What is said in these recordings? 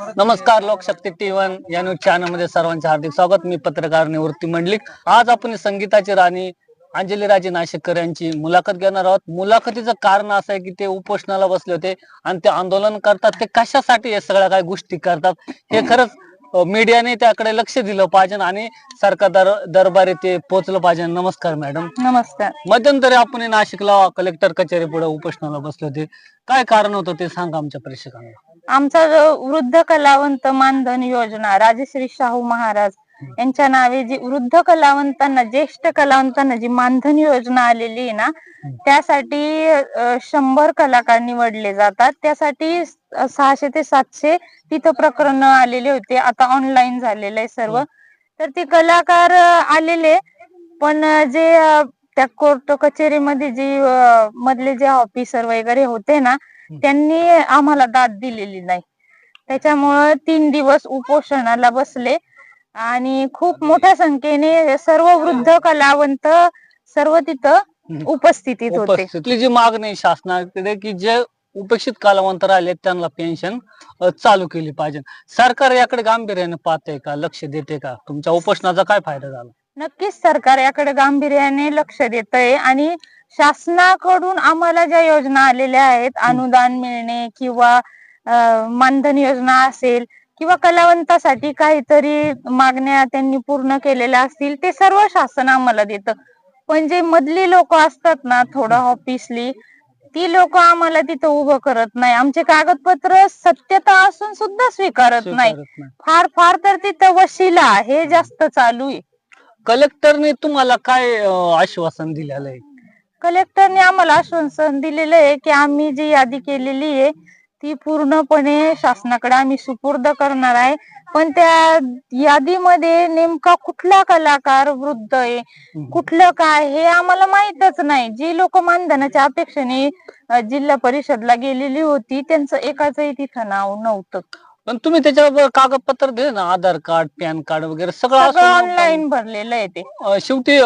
नमस्कार Lokshakti T one या news चॅनलमध्ये सर्वांचे हार्दिक स्वागत. मी पत्रकार निवृत्ती मंडलिक. आज आपण संगीताची राणी अंजली राजे नाशिककर यांची मुलाखत घेणार आहोत. मुलाखतीचं कारण असं आहे की ते उपोषणाला बसले होते आणि ते आंदोलन करतात. ते कशासाठी हे सगळ्या काही गोष्टी करतात? हे खरंच मीडियाने त्याकडे लक्ष दिलं पाहिजे आणि सरकार दर दरबारी ते पोहोचलं पाहिजे. नमस्कार मॅडम. नमस्कार. मध्यंतरी आपण नाशिकला कलेक्टर कचेरी पुढे उपोषणाला बसले होते. काय कारण होतं ते सांगा आमच्या प्रेक्षकांना. आमचा जो वृद्ध कलावंत मानधन योजना राजश्री शाहू महाराज यांच्या नावे जी वृद्ध कलावंतांना ज्येष्ठ कलावंतांना जी मानधन योजना आलेली आहे ना त्यासाठी शंभर कलाकार निवडले जातात. त्यासाठी सहाशे ते सातशे तिथं प्रकरण आलेले होते. आता ऑनलाईन झालेलं आहे सर्व. तर ते कलाकार आलेले पण जे त्या कोर्ट कचेरीमध्ये जे मधले जे ऑफिसर वगैरे होते ना त्यांनी आम्हाला दाद दिलेली नाही. त्याच्यामुळं तीन दिवस उपोषणाला बसले आणि खूप मोठ्या संख्येने सर्व वृद्ध कलावंत सर्व तिथं. उपस्थितीत होते. उपस्थितली जी मागणी शासनाकडे की जे उपेक्षित कलावंत राहिले त्यांना पेन्शन चालू केली पाहिजे. सरकार याकडे गांभीर्याने पाहते का? लक्ष देते का? तुमच्या उपोषणाचा काय फायदा झाला? नक्कीच सरकार याकडे गांभीर्याने लक्ष देत आहे आणि शासनाकडून आम्हाला ज्या योजना आलेल्या आहेत अनुदान मिळणे किंवा मानधन योजना असेल किंवा कलावंतासाठी काहीतरी मागण्या त्यांनी पूर्ण केलेल्या असतील ते सर्व शासन आम्हाला देतं. पण जे मधली लोक असतात ना थोडं ऑफिसली ती लोक आम्हाला तिथं उभं करत नाही. आमचे कागदपत्र सत्यता असून सुद्धा स्वीकारत नाही स्वीकारत नाही. फार फार तर तिथं वशिला हे जास्त चालू आहे. कलेक्टरने तुम्हाला काय अं, आश्वासन दिलेलं आहे? कलेक्टरने आम्हाला आश्वासन दिलेलं आहे की आम्ही जी यादी केलेली आहे ती पूर्णपणे शासनाकडे आम्ही सुपूर्द करणार आहे. पण त्या यादीमध्ये नेमका कुठला कलाकार वृद्ध आहे कुठलं काय हे आम्हाला माहीतच नाही. जी लोक मानधनाच्या अपेक्षेने अ, जिल्हा परिषदला गेलेली होती त्यांचं एकाचंही तिथं नाव नव्हतं. पण तुम्ही त्याच्यावर कागदपत्र दिले ना आधार कार्ड पॅन कार्ड वगैरे सगळं सगळं असून ऑनलाईन भरलेलं आहे ते. अं, शेवटी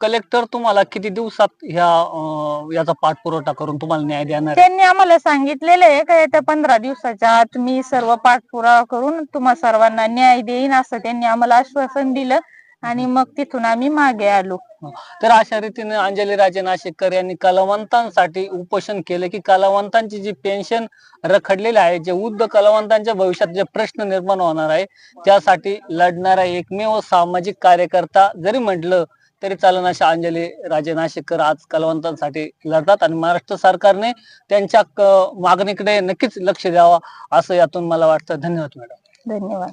कलेक्टर तुम्हाला किती दिवसात ह्या अं, याचा पाठपुरवठा करून तुम्हाला न्याय देणार आहे? त्यांनी आम्हाला सांगितलेलं आहे का येत्या पंधरा दिवसाच्या आत मी सर्व पाठपुरावा करून तुम्हा सर्वांना न्याय देईन असं त्यांनी आम्हाला आश्वासन दिलं. आणि मग तिथून आम्ही मागे आलो. तर अशा रीतीने अंजली राजे नाशिककर यांनी कलावंतांसाठी उपोषण केले की कलावंतांची जी पेन्शन रखडलेली आहे जे वृद्ध कलावंतांच्या भविष्यात जे प्रश्न निर्माण होणार आहे त्यासाठी लढणारा एकमेव सामाजिक कार्यकर्ता जरी म्हटलं तरी चालन अशा अंजली राजे नाशिककर आज कलावंतांसाठी लढतात आणि महाराष्ट्र सरकारने त्यांच्या मागणीकडे नक्कीच लक्ष द्यावा असं यातून मला वाटतं. धन्यवाद मॅडम. धन्यवाद.